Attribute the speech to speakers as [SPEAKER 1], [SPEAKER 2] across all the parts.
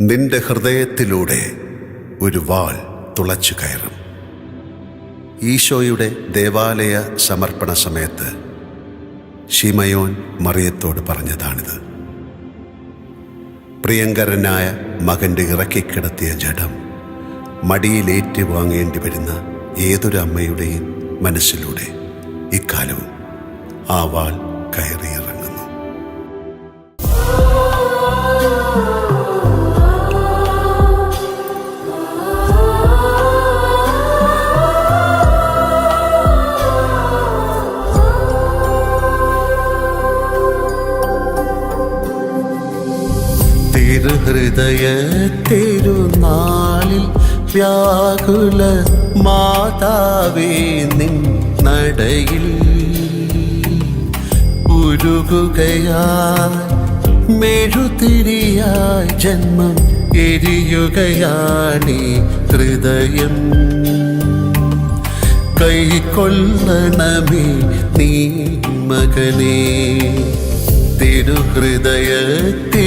[SPEAKER 1] നിന്റെ ഹൃദയത്തിലൂടെ ഒരു വാൾ തുളച്ചു കയറും. ഈശോയുടെ ദേവാലയ സമർപ്പണ സമയത്ത് ഷിമയോൻ മറിയത്തോട് പറഞ്ഞതാണിത്. പ്രിയങ്കരനായ മകന്റെ ഇറക്കിക്കിടത്തിയ ജഡം മടിയിലേറ്റ് വാങ്ങേണ്ടി വരുന്ന ഏതൊരു അമ്മയുടെയും മനസ്സിലൂടെ ഇക്കാലവും ആ വാൾ കയറിയിറങ്ങുന്നു തിരുഹൃദയ തിരുനാളിൽ വ്യാകുല മാതാവേ നിൻ നടയിൽ ഉരുകുകയായി മെഴുതിരിയായി ജന്മം എരിയുകയാണീ ഹൃദയം. കൈക്കൊള്ളണമേ നീ മകനേ തിരുഹൃദയ തിരുനാളിൽ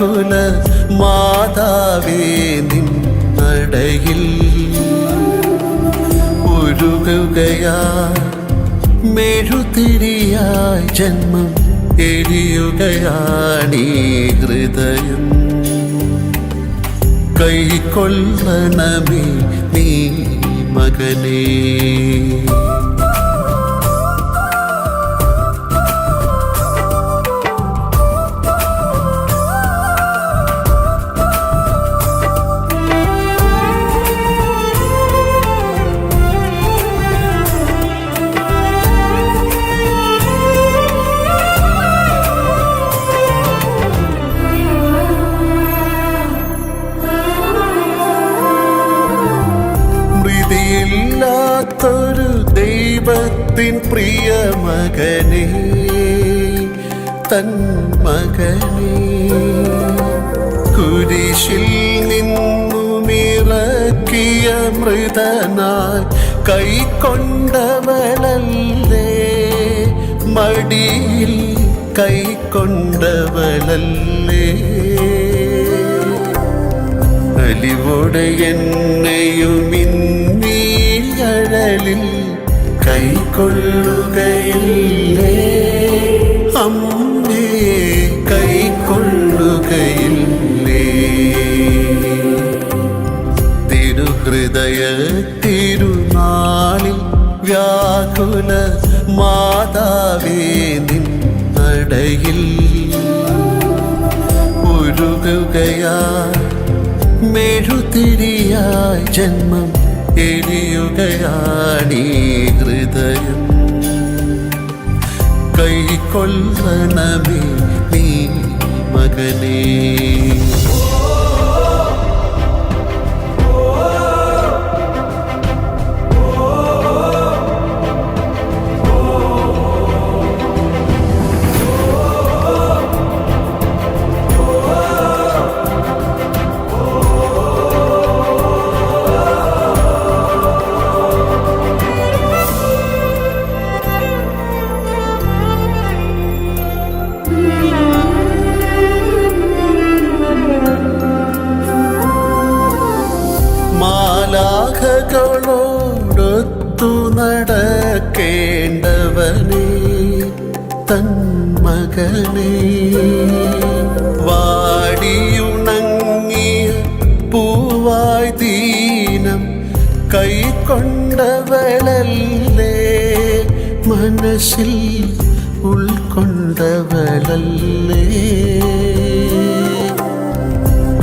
[SPEAKER 1] വ്യാകുല മാതാവേ നിൻ നടയിൽ ഉരുകുകയായി മെഴുതിരിയായി ജന്മം എരിയുകയാണീ ഹൃദയം. കൈക്കൊള്ളണമേ നീ മകനേ. മൃതിയില്ലാത്തൊരു ദൈവത്തിൻ പ്രിയ മകനെ തൻ മകനെ. കുരിശിൽ നിന്നുമിറക്കിയ മൃതനായി കൈക്കൊണ്ടവളല്ലേ മടിയിൽ കൈക്കൊണ്ടവളല്ലേ അലിവോടെ എന്നെയും ഇന്നീഴലിൽ കൈക്കൊള്ളുകയില്ലേ? അമ്മേ കൈക്കൊള്ളുകയില്ലേ? തിരുഹൃദയ തിരുനാളിൽ വ്യാകുല മാതാവേ നിൻ നടയിൽ ഉരുകുകയാ മെഴുതിരിയായി ജന്മം എരിയുകയാണീ ഹൃദയം. കൈക്കൊള്ളണമേ നീ മകനേ. നടക്കേണ്ടവനേ തൻ മകനെ. വാടിയുണങ്ങിയ പൂവായി ദീനം കൈക്കൊണ്ടവളല്ലേ മനസ്സിൽ ഉൾക്കൊണ്ടവളല്ലേ.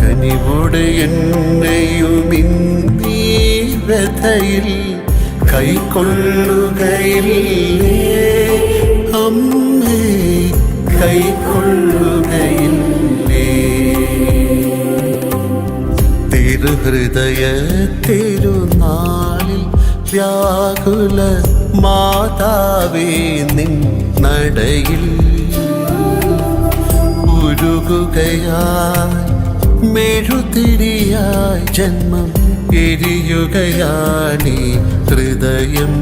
[SPEAKER 1] കനിവോട് എന്നെയും ഇന്നീ കൈക്കൊള്ളുകയില്ലേ? തിരുനാളിൽ വ്യാകുല മാതാവേ നിൻ നടയിൽ ഉരുകുകയായി മെഴുതിരിയായി ജന്മം എരിയുകയാണീ ഹൃദയം.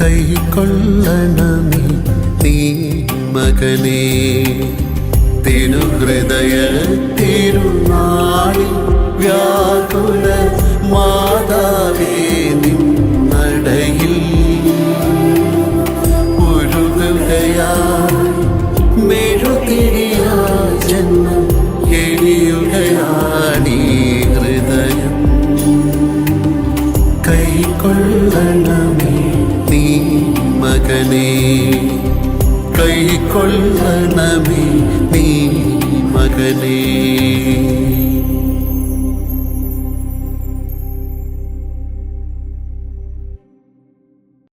[SPEAKER 1] കൈക്കൊള്ളണമേ നീ മകനേ. തിരുഹൃദയ തിരുനാളിൽ വ്യാകുല മകനേ.